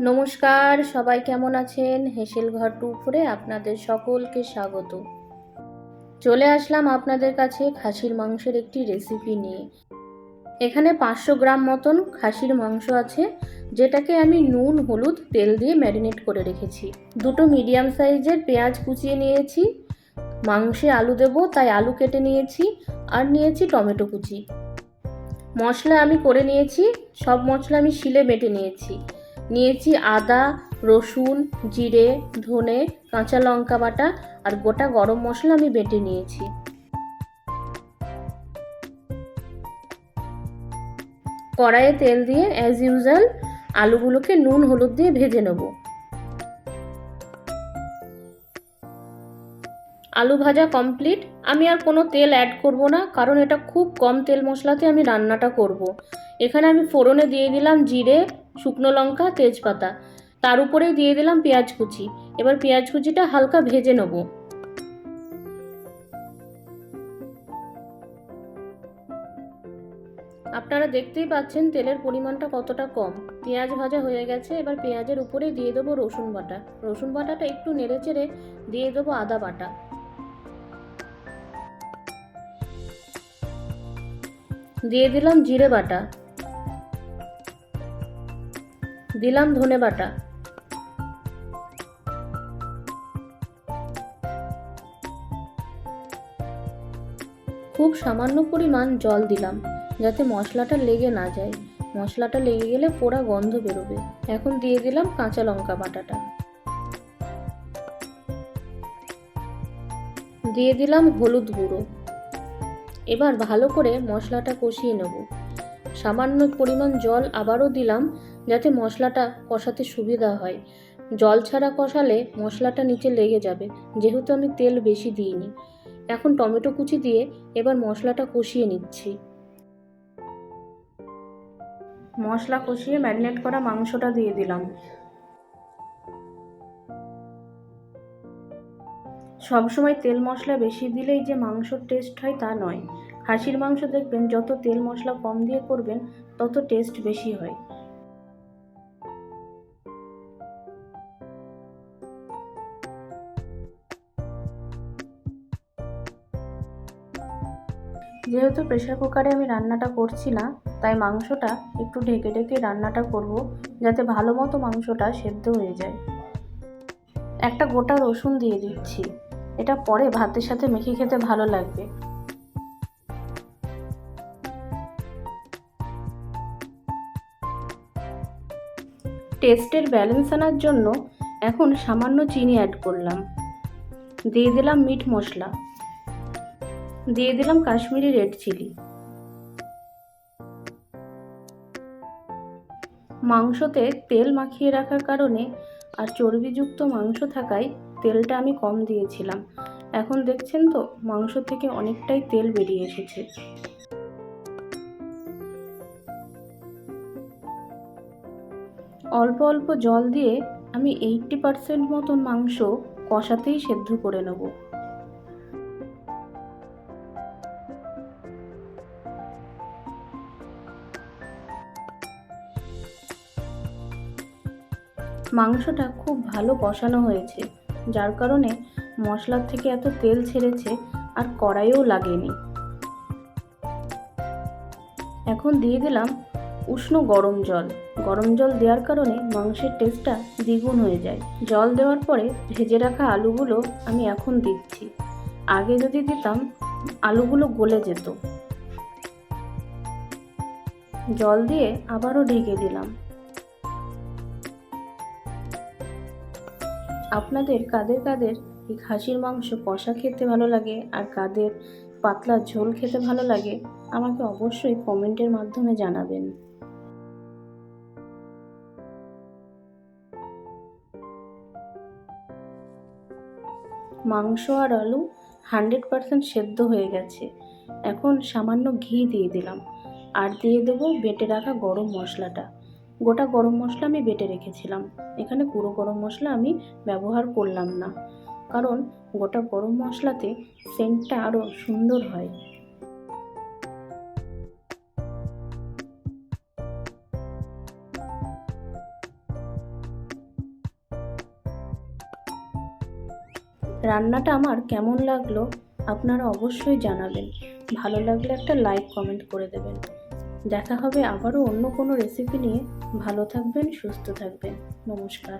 নমস্কার, সবাই কেমন আছেন? হেসেল ঘর টুপুরে আপনাদের সকলকে স্বাগত। চলে আসলাম আপনাদের কাছে খাসির মাংসের একটি রেসিপি নিয়ে। এখানে পাঁচশো গ্রাম মতন খাসির মাংস আছে, যেটাকে আমি নুন, হলুদ, তেল দিয়ে ম্যারিনেট করে রেখেছি। দুটো মিডিয়াম সাইজের পেঁয়াজ কুচিয়ে নিয়েছি। মাংসে আলু দেবো, তাই আলু কেটে নিয়েছি আর নিয়েছি টমেটো কুচি। মশলা আমি করে নিয়েছি, সব মশলা আমি শিলে বেটে নিয়েছি। নিয়েছি আদা, রসুন, জিরে, ধনে, কাঁচা লঙ্কা বাটা আর গোটা গরম মশলা আমি বেটে নিয়েছি। কড়াইয়ে তেল দিয়ে অ্যাজ ইউজুয়াল আলুগুলোকে নুন, হলুদ দিয়ে ভেজে নেব। আলু ভাজা কমপ্লিট আমি আর কোনো তেল অ্যাড করব না, কারণ এটা খুব কম তেল মশলাতে আমি রান্নাটা করব। এখানে আমি ফোড়নে দিয়ে দিলাম জিরে শুকনো লঙ্কা, তেজপাতা। তার উপরেই দিয়ে দিলাম পেঁয়াজ কুচি। এবার পেঁয়াজ কুচিটা হালকা ভেজে নেব। আপনারা দেখতেই পাচ্ছেন তেলের পরিমাণটা কতটা কম। পেঁয়াজ ভাজা হয়ে গেছে, এবার পেঁয়াজের উপরে দিয়ে দেবো রসুন বাটা। রসুন বাটাটা একটু নেড়ে চেড়ে দিয়ে দেবো আদা বাটা। দিয়ে দিলাম জিরে বাটা। দিলাম ধনে বাটা। খুব সামান্য পরিমাণ জল দিলাম, যাতে মশলাটা লেগে না যায়। মশলাটা লেগে গেলে পোড়া গন্ধ বেরোবে। এখন দিয়ে দিলাম কাঁচা লঙ্কা বাটাটা। দিয়ে দিলাম হলুদ গুঁড়ো। এবার ভালো করে মশলাটা কষিয়ে নেব। সামান্য পরিমাণ জল আবারও দিলাম যাতে মশলাটা কষাতে সুবিধা হয়। জল ছাড়া কষালে মশলাটা নিচে লেগে যাবে, যেহেতু আমি তেল বেশি দিইনি। এখন টমেটো কুচি দিয়ে এবার মশলাটা কষিয়ে নিচ্ছি। মশলা কষিয়ে ম্যারিনেট করা মাংসটা দিয়ে দিলাম। সবসময় তেল মশলা বেশি দিলেই যে মাংসর টেস্ট হয় তা নয়। খাসির মাংস দেখবেন, যত তেল মশলা কম দিয়ে করবেন, তত টেস্ট বেশি হয়। যেহেতু প্রেশার কুকারে আমি রান্নাটা করছি না, তাই মাংসটা একটু ঢেকে ঢেকে রান্নাটা করব, যাতে ভালো মতো মাংসটা সেদ্ধ হয়ে যায়। একটা গোটা রসুন দিয়ে দিচ্ছি। এটা পরে ভাতের সাথে মেখে খেতে ভালো লাগবে। টেস্টের ব্যালেন্স আনার জন্য এখন সামান্য চিনি অ্যাড করলাম। দিয়ে দিলাম মিট মশলা। দিয়ে দিলাম কাশ্মীরি রেড চিলি। মাংসতে তেল মাখিয়ে রাখার কারণে আর চর্বিযুক্ত মাংস থাকায় তেলটা আমি কম দিয়েছিলাম। এখন দেখছেন তো, মাংস থেকে অনেকটাই তেল বেরিয়ে এসেছে। অল্প অল্প জল দিয়ে আমি এইটটি পারসেন্ট মতন মাংস কষাতেই সেদ্ধ করে নেব। মাংসটা খুব ভালো কষানো হয়েছে, যার কারণে মশলার থেকে এত তেল ছেড়েছে আর কড়াইও লাগেনি। এখন দিয়ে দিলাম উষ্ণ গরম জল। গরম জল দেওয়ার কারণে মাংসের টেস্টটা দ্বিগুণ হয়ে যায়। জল দেওয়ার পরে ভেজে রাখা আলুগুলো আমি এখন দিচ্ছি। আগে যদি দিতাম, আলুগুলো গলে যেত। জল দিয়ে আবারও ঢেকে দিলাম। আপনাদের কাদের কাদের এই খাসির মাংস কষা খেতে ভালো লাগে আর কাদের পাতলা ঝোল খেতে ভালো লাগে, আমাকে অবশ্যই কমেন্টের মাধ্যমে জানাবেন। মাংস আর আলু হান্ড্রেড পারসেন্ট সেদ্ধ হয়ে গেছে। এখন সামান্য ঘি দিয়ে দিলাম। আর দিয়ে দেবো বেটে রাখা গরম মশলাটা। গোটা গরম মশলা আমি বেটে রেখেছিলাম। এখানে গুঁড়ো গরম মশলা আমি ব্যবহার করলাম না। কারণ গোটা গরম মশলাতে সেন্টটা আরও সুন্দর হয়। রান্নাটা আমার কেমন লাগল আপনারা অবশ্যই জানাবেন। ভালো লাগলে একটা লাইক, কমেন্ট করে দেবেন। দেখা হবে আবারও অন্য কোনো রেসিপি নিয়ে। ভালো থাকবেন, সুস্থ থাকবেন। নমস্কার।